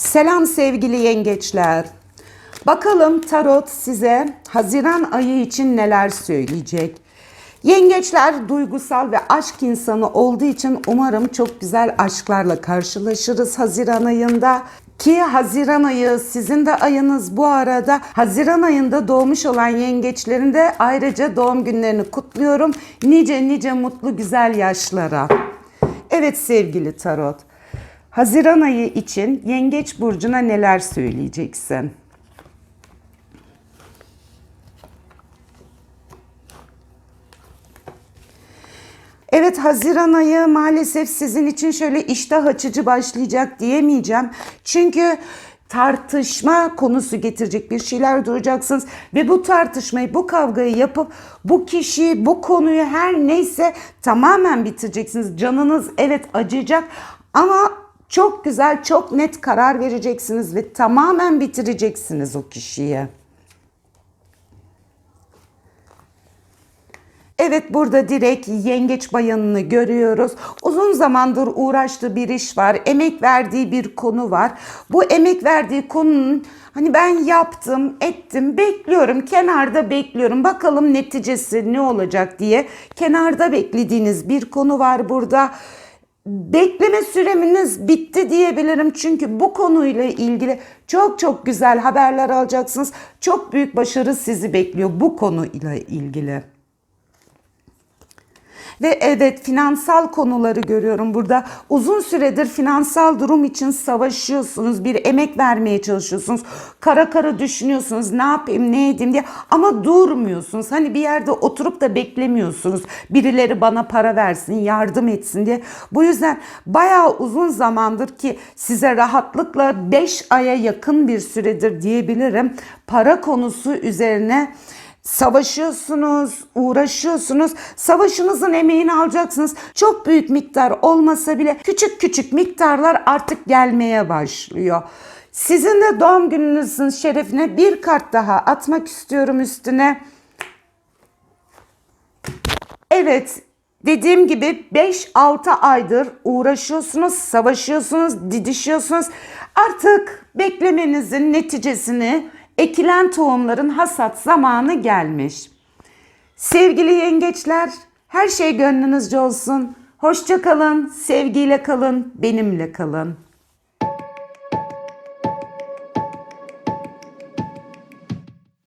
Selam sevgili yengeçler. Bakalım tarot size Haziran ayı için neler söyleyecek? Yengeçler duygusal ve aşk insanı olduğu için umarım çok güzel aşklarla karşılaşırız Haziran ayında. Ki Haziran ayı sizin de ayınız bu arada. Haziran ayında doğmuş olan yengeçlerin de ayrıca doğum günlerini kutluyorum. Nice nice mutlu güzel yaşlara. Evet sevgili tarot. Haziran ayı için Yengeç burcuna neler söyleyeceksin? Evet Haziran ayı maalesef sizin için şöyle iştah açıcı başlayacak diyemeyeceğim. Çünkü tartışma konusu getirecek bir şeyler duracaksınız ve bu tartışmayı, bu kavgayı yapıp bu kişiyi, bu konuyu her neyse tamamen bitireceksiniz. Canınız evet acıyacak ama çok güzel, çok net karar vereceksiniz ve tamamen bitireceksiniz o kişiyi. Evet burada direkt yengeç bayanını görüyoruz. Uzun zamandır uğraştığı bir iş var. Emek verdiği bir konu var. Bu emek verdiği konunun hani ben yaptım, ettim, bekliyorum, kenarda bekliyorum. Bakalım neticesi ne olacak diye kenarda beklediğiniz bir konu var burada. Bekleme süreminiz bitti diyebilirim çünkü bu konuyla ilgili çok çok güzel haberler alacaksınız. Çok büyük başarı sizi bekliyor bu konuyla ilgili. Ve evet finansal konuları görüyorum burada. Uzun süredir finansal durum için savaşıyorsunuz. Bir emek vermeye çalışıyorsunuz. Kara kara düşünüyorsunuz. Ne yapayım ne edeyim diye. Ama durmuyorsunuz. Hani bir yerde oturup da beklemiyorsunuz. Birileri bana para versin, yardım etsin diye. Bu yüzden bayağı uzun zamandır ki size rahatlıkla 5 aya yakın bir süredir diyebilirim. Para konusu üzerine Savaşıyorsunuz, uğraşıyorsunuz. Savaşınızın emeğini alacaksınız. Çok büyük miktar olmasa bile küçük küçük miktarlar artık gelmeye başlıyor. Sizin de doğum gününüzün şerefine bir kart daha atmak istiyorum üstüne. Evet, dediğim gibi 5-6 aydır uğraşıyorsunuz, savaşıyorsunuz, didişiyorsunuz. Artık beklemenizin neticesini ekilen tohumların hasat zamanı gelmiş. Sevgili yengeçler, her şey gönlünüzce olsun. Hoşça kalın, sevgiyle kalın, benimle kalın.